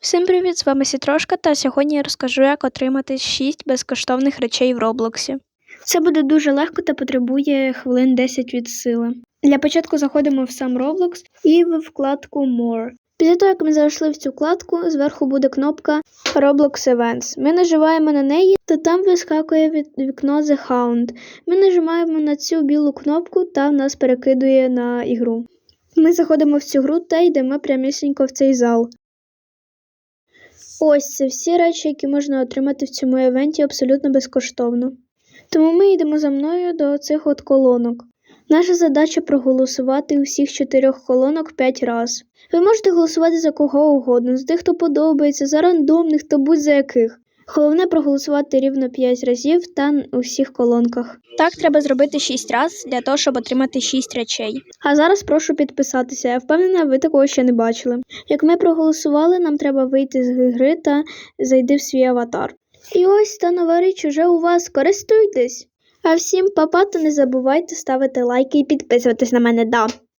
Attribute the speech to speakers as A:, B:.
A: Всім привіт! З вами Сітрошка, та сьогодні я розкажу, як отримати 6 безкоштовних речей в Роблоксі. Це буде дуже легко та потребує хвилин 10 від сили. Для початку заходимо в сам Roblox і в вкладку More. Після того, як ми зайшли в цю вкладку, зверху буде кнопка Roblox Events. Ми нажимаємо на неї, та там вискакує вікно The Hound. Ми нажимаємо на цю білу кнопку та нас перекидує на ігру. Ми заходимо в цю гру та йдемо прямісінько в цей зал. Ось це всі речі, які можна отримати в цьому івенті абсолютно безкоштовно. Тому ми йдемо за мною до цих от колонок. Наша задача проголосувати усіх чотирьох колонок 5 разів. Ви можете голосувати за кого угодно, з тих, хто подобається, за рандомних та будь-за яких. Головне проголосувати рівно 5 разів та у всіх колонках. Так треба зробити 6 разів для того, щоб отримати 6 речей. А зараз прошу підписатися. Я впевнена, ви такого ще не бачили. Як ми проголосували, нам треба вийти з гри та зайти в свій аватар. І ось та нова річ уже у вас. Користуйтесь! А всім папа, та не забувайте ставити лайки і підписуватись на мене. Да.